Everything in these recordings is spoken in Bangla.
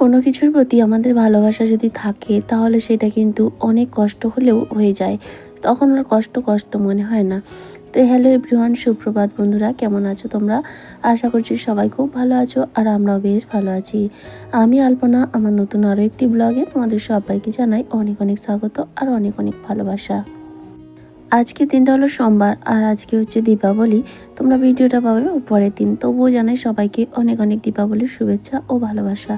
কোনো কিছুর প্রতি আমাদের ভালোবাসা যদি থাকে, তাহলে সেটা কিন্তু অনেক কষ্ট হলেও হয়ে যায়। তখন আর কষ্ট কষ্ট মনে হয় না। তো হ্যালো এভরিওয়ান সুপ্রভাত বন্ধুরা, কেমন আছো তোমরা? আশা করছি সবাই খুব ভালো আছো আর আমরাও বেশ ভালো আছি। আমি আলপনা, আমার নতুন আরও একটি ব্লগে তোমাদের সবাইকে জানাই অনেক অনেক স্বাগত আর অনেক অনেক ভালোবাসা। আজকে দিনটা হলো সোমবার আর আজকে হচ্ছে দীপাবলি। তোমরা ভিডিওটা পাবে পরের দিন। তবুও জানাই সবাইকে অনেক অনেক দীপাবলির শুভেচ্ছা ও ভালোবাসা।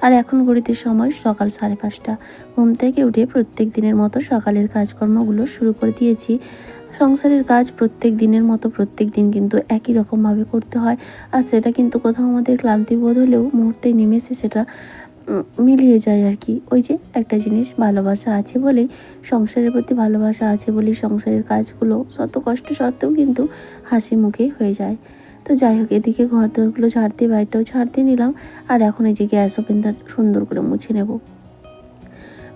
আর এখন ঘড়িতে সময় সকাল সাড়ে পাঁচটা। ঘুম থেকে উঠে প্রত্যেক দিনের মতো সকালের কাজকর্মগুলো শুরু করে দিয়েছি। সংসারের কাজ প্রত্যেক দিনের মতো প্রত্যেক দিন কিন্তু একই রকমভাবে করতে হয়। আর সেটা কিন্তু কোথাও আমাদের ক্লান্তি বোধ হলেও মুহূর্তে নেমেছে সেটা মিলিয়ে যায় আর কি। ওই যে একটা জিনিস ভালোবাসা আছে বলেই, সংসারের প্রতি ভালোবাসা আছে বলেই সংসারের কাজগুলো শত কষ্ট সত্ত্বেও কিন্তু হাসি মুখে হয়ে যায়। তো যাই হোক, এদিকে ঘর দোরগুলো ঝাড়তে বাড়িটাও ঝাড়তে নিলাম আর এখন এই যে গ্যাস ওভেনটা সুন্দর করে মুছে নেব।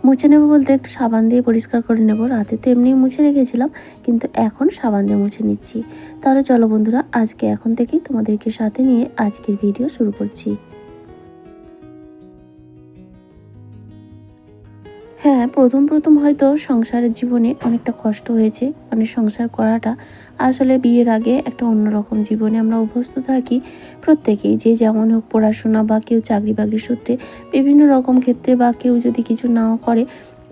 মুছে নেব বলতে একটু সাবান দিয়ে পরিষ্কার করে নেব। রাতে তো এমনি মুছে রেখেছিলাম, কিন্তু এখন সাবান দিয়ে মুছে নিচ্ছি। তাহলে চলো বন্ধুরা, আজকে এখন থেকেই তোমাদেরকে সাথে নিয়ে আজকের ভিডিও শুরু করছি। হ্যাঁ প্রথম প্রথম হয়তো সংসারের জীবনে অনেকটা কষ্ট হয়েছে। মানে সংসার করাটা আসলে বিয়ের আগে একটা অন্যরকম জীবনে আমরা অভ্যস্ত থাকি প্রত্যেকেই। যে যেমন হোক পড়াশোনা বা কেউ চাকরি বাকরি সূত্রে বিভিন্ন রকম ক্ষেত্রে বা কেউ যদি কিছু নাও করে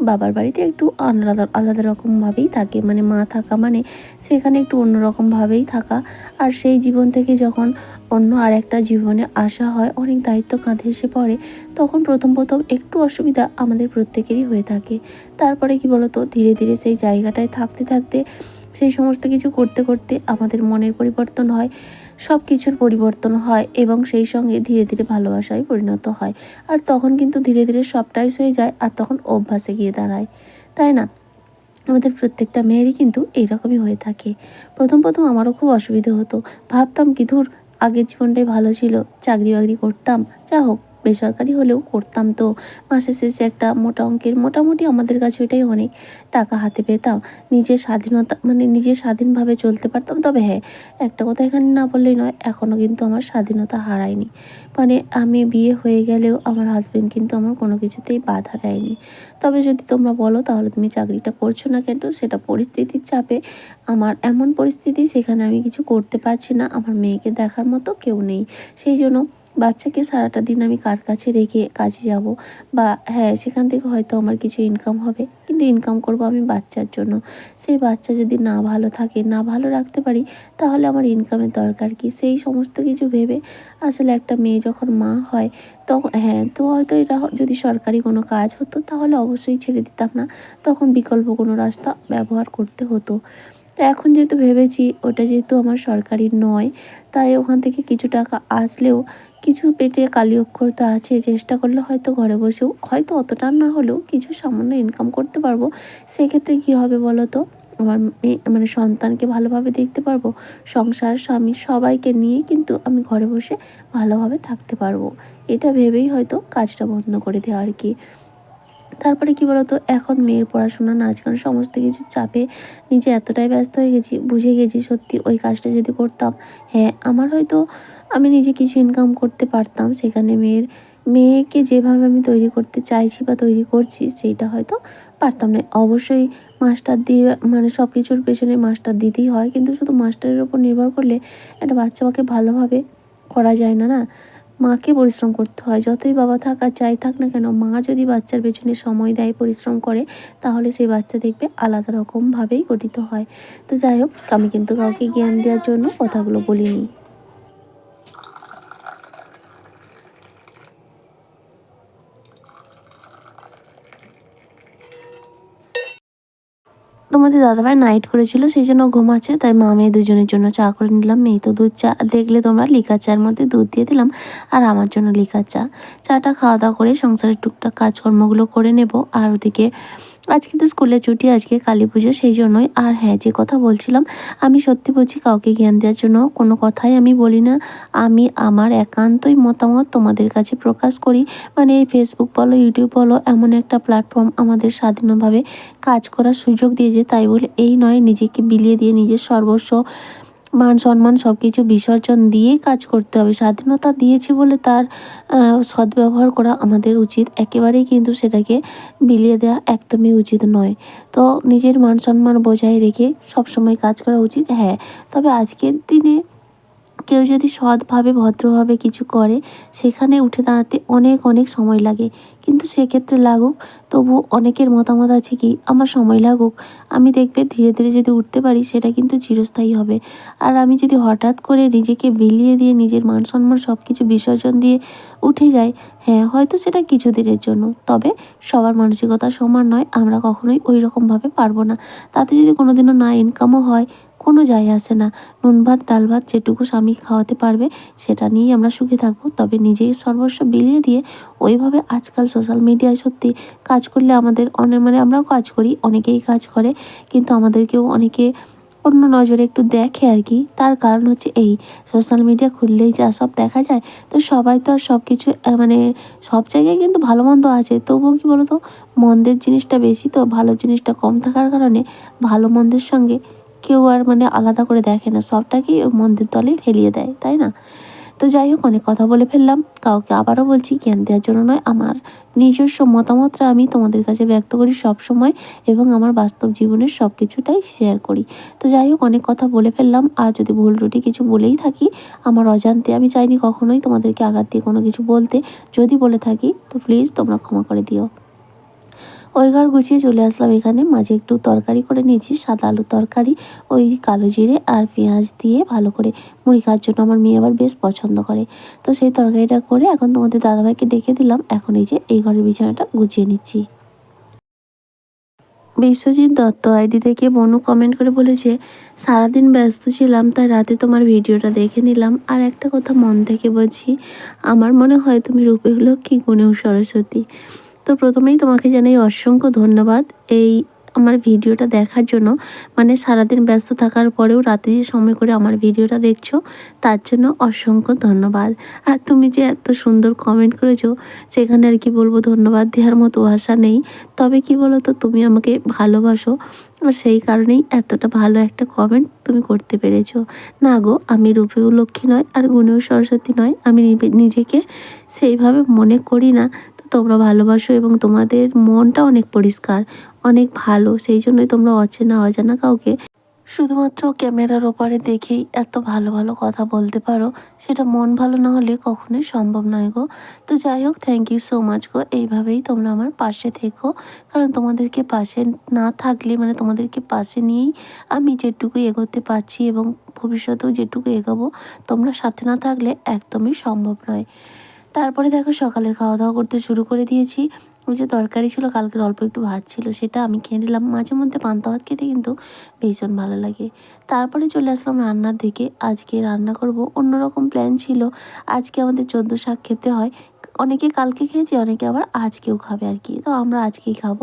বাবার বাড়িতে একটু আলাদা আলাদা রকমভাবেই থাকে। মানে মা থাকা মানে সেখানে একটু অন্যরকমভাবেই থাকা। আর সেই জীবন থেকে যখন অন্য আর একটা জীবনে আসা হয়, অনেক দায়িত্ব কাঁধে এসে পড়ে, তখন প্রথম প্রথম একটু অসুবিধা আমাদের প্রত্যেকেরই হয়ে থাকে। তারপরে কি বলতো, ধীরে ধীরে সেই জায়গাটায় থাকতে থাকতে, সেই সমস্ত কিছু করতে করতে আমাদের মনের পরিবর্তন হয়। সব কিছুর পরিবর্তন হয় এবং সেই সঙ্গে ধীরে ধীরে ভালোবাসায় পরিণত হয়। আর তখন কিন্তু ধীরে ধীরে সবটাই হয়ে যায় আর তখন অভ্যাসে গিয়ে দাঁড়ায়। তাই না? আমাদের প্রত্যেকটা মেয়েরই কিন্তু এইরকমই হয়ে থাকে। প্রথম প্রথম আমারও খুব অসুবিধে হতো। ভাবতাম কি ধুর, আগের জীবনটাই ভালো ছিল চাকরি বাকরি করতাম, যা হোক। বেসরকারি হলেও করতাম তো। মাসের শেষে একটা মোটা অঙ্কের, মোটামুটি আমাদের কাছে ওইটাই অনেক টাকা হাতে পেতাম। নিজের স্বাধীনতা মানে নিজের স্বাধীনভাবে চলতে পারতাম। তবে হ্যাঁ একটা কথা এখানে না বললেই নয় এখনও কিন্তু আমার স্বাধীনতা হারায়নি। মানে আমি বিয়ে হয়ে গেলেও আমার হাজবেন্ড কিন্তু আমার কোনো কিছুতেই বাধা দেয়নি। তবে যদি তোমরা বলো তাহলে তুমি চাকরিটা করছ না কেন? সেটা পরিস্থিতির চাপে। আমার এমন পরিস্থিতি, সেখানে আমি কিছু করতে পারছি না। আমার মেয়েকে দেখার মতো কেউ নেই। সেই জন্য বাচ্চাকে সারাটা দিন আমি কার কাছে রেখে কাজে যাব? বা হ্যাঁ সেখান থেকে হয়তো আমার কিছু ইনকাম হবে। কিন্তু ইনকাম করব আমি বাচ্চার জন্য। সেই বাচ্চা যদি না ভালো থাকে, না ভালো রাখতে পারি, তাহলে আমার ইনকামের দরকার কি? সেই সমস্ত কিছু ভেবে আসলে একটা মেয়ে যখন মা হয়, তখন হ্যাঁ তো হয়তো এটা যদি সরকারি কোনো কাজ হতো, তাহলে অবশ্যই ছেড়ে দিতাম না। তখন বিকল্প কোনো রাস্তা ব্যবহার করতে হতো। এখন যেহেতু ভেবেছি, ওটা যেহেতু আমার সরকারি নয়, তাই ওখান থেকে কিছু টাকা আসলেও কিছু পেটে কালি অক্ষর তো আছে, চেষ্টা করলে হয়তো ঘরে বসেও, হয়তো অতটা না হলেও কিছু সামান্য ইনকাম করতে পারব। সেক্ষেত্রে কী হবে বলো তো আমার মেয়ে মানে সন্তানকে ভালোভাবে দেখতে পারব, সংসার, স্বামী সবাইকে নিয়ে কিন্তু আমি ঘরে বসে ভালোভাবে থাকতে পারব। এটা ভেবেই হয়তো কাজটা বন্ধ করে দেওয়া আর কি। তারপরে কি বলতো, এখন মেয়ের পড়াশোনা, নাচ গান সমস্ত কিছু চাপে নিজে এতটাই ব্যস্ত হয়ে গেছি, বুঝে গেছি সত্যি ওই কাজটা যদি করতাম হ্যাঁ আমার হয়তো আমি নিজে কিছু ইনকাম করতে পারতাম, সেখানে মেয়ের, মেয়েকে যেভাবে আমি তৈরি করতে চাইছি বা তৈরি করছি, সেইটা হয়তো পারতাম না। অবশ্যই মাস্টার দিয়ে মানে সব কিছুর পেছনে মাস্টার দিতেই হয়, কিন্তু শুধু মাস্টারের উপর নির্ভর করলে একটা বাচ্চাকে ভালোভাবে করা যায় না না? মাকে পরিশ্রম করতে হয়। যতই বাবা থাক আর যাই থাক না কেন, মা যদি বাচ্চার পেছনে সময় দেয়, পরিশ্রম করে, তাহলে সেই বাচ্চা দেখবে আলাদা রকমভাবেই গঠিত হয়। তো যাই হোক, আমি কিন্তু কাউকে জ্ঞান দেওয়ার জন্য কথাগুলো বলিনি। তোমাদের দাদাভাই নাইট করেছিল, সেই জন্য ঘুম আছে তাই মা মেয়ে দুজনের জন্য চা করে নিলাম। মেয়ে তো দুধ চা, দেখলে তোমরা লিকার চার মধ্যে দুধ দিয়ে দিলাম। আর আমার জন্য লিকার চা। চাটা খাওয়া দাওয়া করে সংসারের টুকটাক কাজকর্মগুলো করে নেব। আর ওদিকে আজকে তো স্কুলে ছুটি, আজকে কালী পুজো, সেই জন্যই। আর হ্যাঁ যে কথা বলছিলাম, আমি সত্যি বলছি, কাউকে জ্ঞান দেওয়ার জন্য কোনো কথাই আমি বলি না। আমি আমার একান্তই মতামত তোমাদের কাছে প্রকাশ করি। মানে এই ফেসবুক বলো ইউটিউব বলো, এমন একটা প্ল্যাটফর্ম আমাদের স্বাধীনভাবে কাজ করার সুযোগ দিয়েছে। তাই বলে এই নয়, নিজেকে বিলিয়ে দিয়ে নিজের সর্বস্ব মান সম্মান সব কিছু বিসর্জন দিয়েই কাজ করতে হবে। স্বাধীনতা দিয়েছি বলে তার সদ্ব্যবহার করা আমাদের উচিত। একেবারেই কিন্তু সেটাকে বিলিয়ে দেওয়া একদমই উচিত নয়। তো নিজের মান সম্মান বজায় রেখে সবসময় কাজ করা উচিত। হ্যাঁ তবে আজকের দিনে কেউ যদি সৎভাবে, ভদ্রভাবে কিছু করে, সেখানে উঠে দাঁড়াতে অনেক অনেক সময় লাগে। কিন্তু সেক্ষেত্রে লাগুক তবু অনেকের মতামত আছে কি, আমার সময় লাগুক। আমি দেখবে ধীরে ধীরে যদি উঠতে পারি, সেটা কিন্তু চিরস্থায়ী হবে। আর আমি যদি হঠাৎ করে নিজেকে বিলিয়ে দিয়ে নিজের মান সম্মান সব কিছু বিসর্জন দিয়ে উঠে যাই হ্যাঁ হয়তো সেটা কিছু দিনের জন্য। তবে সবার মানসিকতা সমান নয়, আমরা কখনোই ওই রকমভাবে পারব না। তাতে যদি কোনোদিনও না ইনকামও হয় কোনো যায় আসে না। নুন ভাত, ডাল ভাত যেটুকু স্বামী খাওয়াতে পারবে সেটা নিয়েই আমরা সুখী থাকব। তবে নিজেই সর্বস্ব বিলিয়ে দিয়ে ওইভাবে আজকাল সোশ্যাল মিডিয়ায় সত্যি কাজ করলে আমাদের অনেক মানে আমরাও কাজ করি, অনেকেই কাজ করে। কিন্তু আমাদেরকেও অনেকে অন্য নজরে একটু দেখে আর কি। তার কারণ হচ্ছে এই সোশ্যাল মিডিয়া খুললেই যা সব দেখা যায়। তো সবাই তো আর সব কিছু মানে সব জায়গায় কিন্তু ভালো মন্দ আছে। তবুও কি বলতো? মন্দের জিনিসটা বেশি তো ভালো জিনিসটা কম থাকার কারণে ভালো মন্দের সঙ্গে কেউ আর মানে আলাদা করে দেখে না। সবটাকেই মন্দির তলে ফেলিয়ে দেয়, তাই না? তো যাই হোক, অনেক কথা বলে ফেললাম। কাউকে আবারও বলছি, জ্ঞান দেওয়ার জন্য নয়, আমার নিজস্ব মতামতটা আমি তোমাদের কাছে ব্যক্ত করি সব সময় এবং আমার বাস্তব জীবনের সব কিছুটাই শেয়ার করি। তো যাই হোক, অনেক কথা বলে ফেললাম। আর যদি ভুল রুটি কিছু বলেই থাকি, আমার অজান্তে আমি চাইনি কখনোই তোমাদেরকে আঘাত দিয়ে কোনো কিছু বলতে। যদি বলে থাকি, তো প্লিজ তোমরা ক্ষমা করে দিও। ওই ঘর গুছিয়ে চলে আসলাম। এখানে মাঝে একটু তরকারি করে নিয়েছি, সাদা আলুর তরকারি, ওই কালো জিরে আর পেঁয়াজ দিয়ে ভালো করে মুড়ি খাওয়ার জন্য আমার মেয়ে আবার বেশ পছন্দ করে। তো সেই তরকারিটা করে এখন তোমাদের দাদাভাইকে ডেকে দিলাম। এখন এই যে এই ঘরের বিছানাটা গুছিয়ে নিচ্ছি। বিশ্বজিৎ দত্ত আইডি থেকে বনু কমেন্ট করে বলেছে, সারাদিন ব্যস্ত ছিলাম, তাই রাতে তোমার ভিডিওটা দেখে নিলাম। আর একটা কথা মন থেকে বলছি, আমার মনে হয় তুমি রূপে লক্ষ্মী গুণেও সরস্বতী। তো প্রথমেই তোমাকে জানাই অসংখ্য ধন্যবাদ এই আমার ভিডিওটা দেখার জন্য। মানে সারাদিন ব্যস্ত থাকার পরেও রাতে যে সময় করে আমার ভিডিওটা দেখছ, তার জন্য অসংখ্য ধন্যবাদ। আর তুমি যে এত সুন্দর কমেন্ট করেছ, সেখানে আর কি বলব ধন্যবাদ দেওয়ার মতো ভাষা নেই। তবে কি বলো তো তুমি আমাকে ভালোবাসো, আর সেই কারণেই এতটা ভালো একটা কমেন্ট তুমি করতে পেরেছ। না গো, আমি রূপেও লক্ষ্মী নয়, আর গুণেও সরস্বতী নয়, আমি নিজেকে সেইভাবে মনে করি না। তোমরা ভালোবাসো এবং তোমাদের মনটা অনেক পরিষ্কার, অনেক ভালো। সেই জন্যই তোমরা অচেনা, অজানা কাউকে শুধুমাত্র ক্যামেরার ওপারে দেখেই এত ভালো ভালো কথা বলতে পারো। সেটা মন ভালো না হলে কখনোই সম্ভব নয় গো। তো যাই হোক থ্যাংক ইউ সো মাচ গো। এইভাবেই তোমরা আমার পাশে থেকো। কারণ তোমাদেরকে পাশে না থাকলে মানে তোমাদেরকে পাশে নিয়েই আমি যেটুকু এগোতে পারছি এবং ভবিষ্যতেও যেটুকু এগোবো, তোমরা সাথে না থাকলে একদমই সম্ভব নয়। তারপরে দেখো সকালের খাওয়া দাওয়া করতে শুরু করে দিয়েছি। ওই যে তরকারি ছিল, কালকের অল্প একটু ভাত ছিল, সেটা আমি খেয়ে নিলাম। মাঝে মধ্যে পান্তা ভাত খেতে কিন্তু ভীষণ ভালো লাগে। তারপরে চলে আসলাম রান্নার দিকে। আজকে রান্না করব অন্যরকম প্ল্যান ছিল। আজকে আমাদের চোদ্দ শাক খেতে হয়। অনেকে কালকে খেয়েছে, অনেকে আবার আজকেও খাবে আর কি। তো আমরা আজকেই খাব।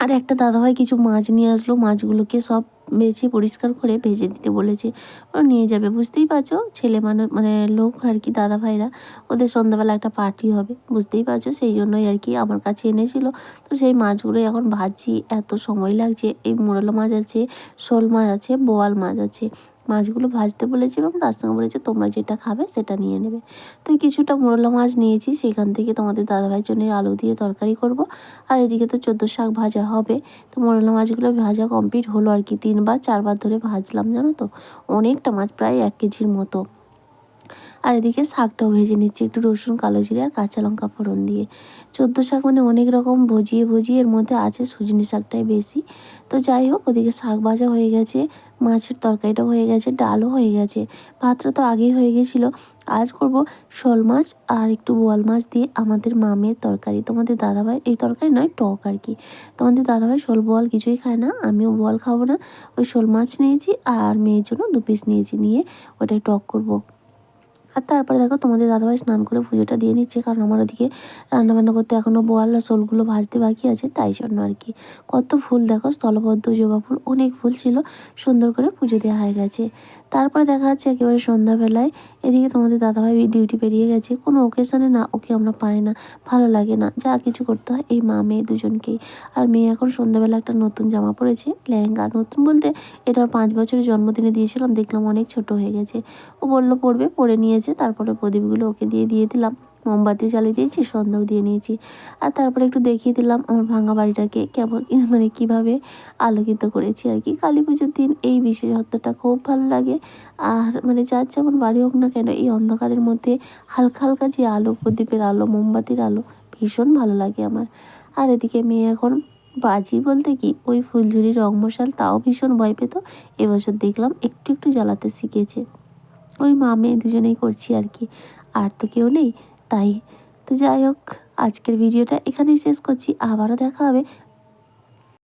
আর একটা দাদাভাই কিছু মাছ নিয়ে আসলো। মাছগুলোকে সব বেছে পরিষ্কার করে ভেজে দিতে বলেছে। ও নিয়ে যাবে, বুঝতেই পারছ? ছেলে মানুষ মানে লোক আর কি, দাদা ভাইরা, ওদের সন্ধ্যাবেলা একটা পার্টি হবে, বুঝতেই পারছ? সেই জন্যই আর কি আমার কাছে এনেছিল। তো সেই মাছগুলো এখন ভাজছি, এত সময় লাগছে। এই মোরলা মাছ আছে, শোল মাছ আছে, বোয়াল মাছ আছে। মাছগুলো ভাজতে বলেছে এবং তার সঙ্গে বলেছে, তোমরা যেটা খাবে সেটা নিয়ে নেবে। তো কিছুটা মোরলা মাছ নিয়েছি, সেখান থেকে তোমাদের দাদাভাইয়ের জন্য আলু দিয়ে তরকারি করব। আর এদিকে তো চোদ্দ শাক ভাজা হবে। তো মোরলা মাছগুলো ভাজা কমপ্লিট হলো আর কি তিনবার চারবার ধরে ভাজলাম জানো তো? অনেকটা মাছ প্রায় এক কেজির মতো। আর এদিকে শাকটাও ভেজে নিচ্ছি, একটু রসুন, কালো জিরে আর কাঁচা লঙ্কা ফোড়ন দিয়ে। চোদ্দ শাক মানে অনেক রকম ভজিয়ে ভজিয়ে এর মধ্যে আছে সুজনি শাকটাই বেশি। তো যাই হোক, ওদিকে শাক ভাজা হয়ে গেছে, মাছের তরকারিটাও হয়ে গেছে, ডালও হয়ে গেছে। ভাতটা তো আগেই হয়ে গেছিল। আজ করব শোল মাছ আর একটু বোয়াল মাছ দিয়ে আমাদের মামের তরকারি। তোমাদের দাদাভাই, এই তরকারি নয়, টক আর কি। তোমাদের দাদাভাই শোল বোয়াল কিছুই খায় না, আমিও বোয়াল খাব না। ওই শোল মাছ নিয়েছি আর মেয়ের জন্য দু পিস নিয়েছি, নিয়ে ওটাই টক করব। আর তারপরে দেখো তোমাদের দাদাভাই স্নান করে পুজোটা দিয়ে নিচ্ছে, কারণ আমার ওদিকে রান্নাবান্না করতে এখনও বোয়াল আর শোলগুলো ভাজতে বাকি আছে, তাই জন্য আর কি। কত ফুল দেখো, স্থলবদ্ধ জবা ফুল, অনেক ফুল ছিল, সুন্দর করে পুজো দেওয়া হয়ে গেছে। তারপরে দেখা যাচ্ছে একেবারে সন্ধ্যাবেলায়, এদিকে তোমাদের দাদাভাই ডিউটি বেরিয়ে গেছে, কোনো ওকেশনে না, ওকে আমরা পাই না, ভালো লাগে না, যা কিছু করতে হয়, এই মা মেয়ে দুজনকেই। আর মেয়ে এখন সন্ধ্যাবেলা একটা নতুন জামা পরেছে, লেহেঙ্গা, নতুন বলতে এটা পাঁচ বছরের জন্মদিনে দিয়েছিলাম, দেখলাম অনেক ছোট হয়ে গেছে। ও বলল পড়বে পরে নিয়েছে তারপরে প্রদীপগুলো ওকে দিয়ে দিয়ে দিলাম। মোমবাতিও জ্বালিয়ে দিয়েছি সন্ধ্যাও দিয়ে নিয়েছি। আর তারপরে একটু দেখিয়ে দিলাম আমার ভাঙা বাড়িটাকে কেমন মানে কীভাবে আলোকিত করেছি আর কি। কালী পুজোর দিন এই বিশেষত্বটা খুব ভালো লাগে। আর মানে যার যেমন বাড়ি হোক না কেন, এই অন্ধকারের মধ্যে হালকা হালকা যে আলো, প্রদীপের আলো, মোমবাতির আলো, ভীষণ ভালো লাগে আমার। আর এদিকে মেয়ে এখন বাজি বলতে কি, ওই ফুলঝুরি রং মশাল তাও ভীষণ ভয় পেত। এবছর দেখলাম একটু একটু জ্বালাতে শিখেছে। ওই মা মেয়ে দুজনেই করছি আর কি। আর তো কেউ নেই, তাই। তো যাই হোক, আজকের ভিডিওটা এখানেই শেষ করছি। আবারও দেখা হবে